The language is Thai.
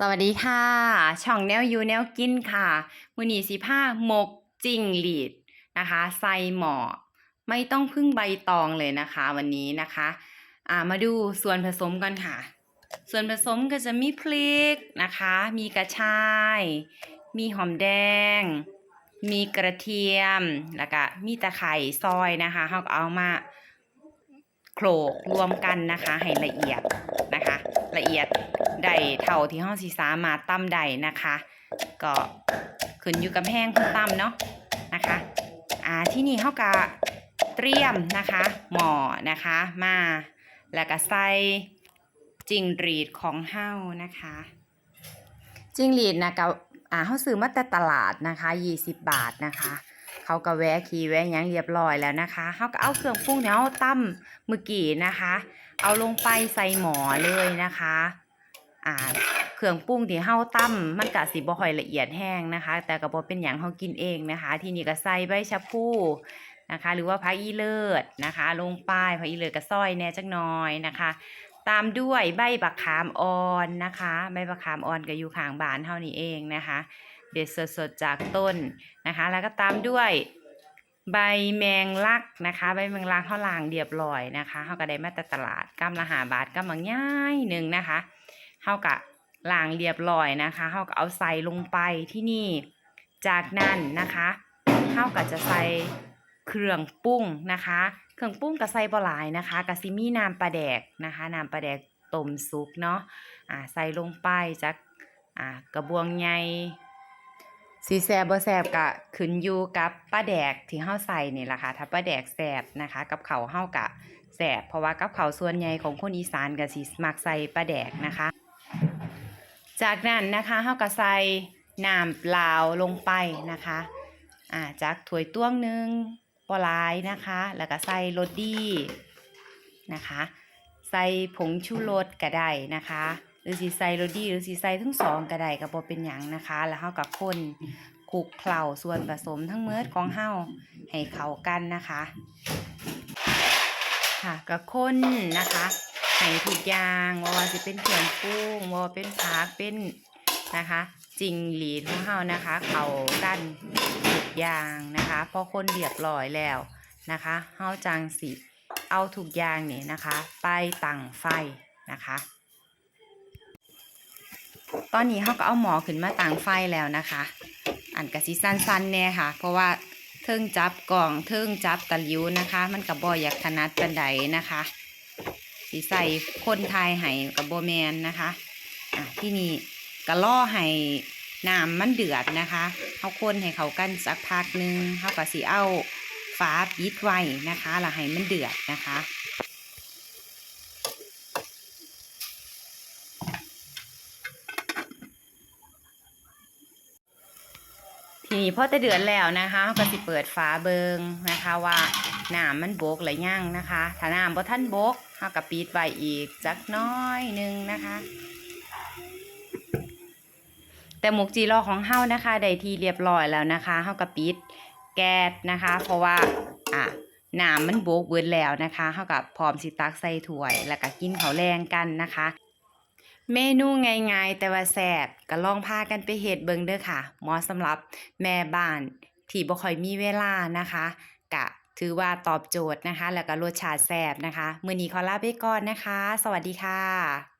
สวัสดีค่ะ ช่องแนวอยู่แนวกินค่ะมื้อนี้สิพาหมกจิงหรีดนะคะใส่หมอไม่ต้องพึ่งใบตองเลยนะคะ วันนี้นะคะอ่ามาดูส่วนผสมกันค่ะ ส่วนผสมก็จะมีพริกนะคะ มีกระชาย มีหอมแดง มีกระเทียมแล้วก็มีตะไคร่ซอยนะคะเราก็เอามา โขลกรวมกันนะคะให้ละเอียดนะคะ ละเอียดได้เท่าที่ห้องสีสามาตั้มได้นะคะ ก็ขึ้นอยู่กับแห้งคุณตั้มเนาะนะคะอ่าที่นี่เขาก็เตรียมนะคะหมอนะคะมาแล้วก็ใส่จิงรีดของเฮานะคะ จิงรีดนะกับอ่าเขาซื้อมาแต่ตลาดนะคะ 20 บาทนะคะ เขาก็แวะคีแวะยังเรียบร้อยแล้วนะคะเขาก็เอาเครื่องปรุงที่เขาตั้มมือกี้นะคะ เอาลงไปใส่หมอเลยนะคะอ่าเครื่องปรุงที่เฮาตั้มมันก็สิบ่ค่อยละเอียดแห้งนะคะ แต่ก็บ่เป็นหยังเฮากินเองนะคะ ทีนี้ก็ใส่ใบชะพูนะคะ หรือว่าผักอีเลิศนะคะ ลงไปผักอีเลิศก็ซอยแน่จักน่อยนะคะ ตามด้วยใบบักขามอ่อนนะคะ ใบบักขามอ่อนก็อยู่ข้างบ้านเท่านี้เองนะคะ เด็ดสดๆจากต้นนะคะ แล้วก็ตามด้วยใบแมงลักนะคะ ใบแมงลักเขาล้างเรียบร้อยนะคะเขาก็ได้มาแต่ตลาดกำละหาบาทกำลังง่ายหนึ่งนะคะเขาก็ลางเรียบร้อยนะคะเขาก็เอาใส่ลงไปที่นี่ จากนั้นนะคะเขาก็จะใส่เครื่องปรุงนะคะ เครื่องปรุงก็ใส่บหลายนะคะกะซิมีน้ำปลาแดกนะคะน้ำปลาแดกต้มซุปเนาะอ่าใส่ลงไปจากอ่ากระบวงใหญ่ สีแซบบ่แซบก็ขึ้นอยู่กับป้าแดกที่เฮาใส่นี่แหละค่ะถ้าป้าแดกแซบนะคะ กับเขาเฮากะแซบเพราะว่ากับเขาส่วนใหญ่ของคนอีสานก็สิมักใส่ป้าแดกนะคะ จากนั้นนะคะเฮาก็ใส่น้ำเปล่าลงไปนะคะอ่าจากถ้วยต้วงหนึงบ่หลายนะคะ แล้วก็ใส่รสดีนะคะ ใส่ผงชูรสก็ได้นะคะ รือสีใส่โรดีหรือสีใส่ทั้งสองก็ได้ก็บ่เป็นหยังนะคะ แล้วเฮากับคนคลุกเคล้าส่วนผสมทั้งเมิดของเฮาให้เข้ากันนะคะ ค่ะก็คนนะคะให้ทุกอย่างว่าว่าสิเป็นเครื่องปรุงว่าเป็นผักเป็นนะคะจิงหรีดของเฮานะคะ เข้ากันทุกอย่างนะคะพอคนเรียบร้อยแล้วนะคะเฮาจังสิเอาทุกอย่างเนี่ยนะคะ ไปตั้งไฟนะคะ ตอนนี้เขาก็เอาหมอขึ้นมาต่างไฟแล้วนะคะ อันกะสิสั้นๆแน่ค่ะ เพราะว่าเทิงจับกล่องเทิงจับตะลิวนะคะ มันกับบออยากถนัดปันใดนะคะ สีใส่คนไทยให้กับบแมนนะคะอะที่นี่ก็ล่อให้น้ำมันเดือดนะคะเขาคนให้เขากันสักพักหนึงเขาก็สีเอาฟ้าปิดไว้นะคะแล้วให้มันเดือดนะคะ ทีนี้พอจะเดือดแล้วนะคะเราก็สิเปิดฝาเบิงนะคะว่าน้ำมันโบกหรือยังนะคะถ้าน้ำบ่ท่านโบกเราก็ปิดไว้อีกจักน้อยหนึงนะคะแต่หมกจีรอของเฮานะคะได้ที่เรียบร้อยแล้วนะคะเฮาก็ปิดแก๊สนะคะ เพราะว่าอะน้ำมันโบกเบิดแล้วนะคะเฮากับพร้อมสิตักใส่ถ้วย แล้วก็กินเขาแรงกันนะคะ เมนูง่ายๆ แต่ว่าแซ่บก็ลองพากันไปเฮ็ดเบิ่งเด้อค่ะเหมาะสำหรับแม่บ้านที่บ่ค่อยมีเวลานะคะกะถือว่าตอบโจทย์นะคะ แล้วก็รสชาติแซ่บนะคะ มื้อนี้ขอลาไปก่อนนะคะ สวัสดีค่ะ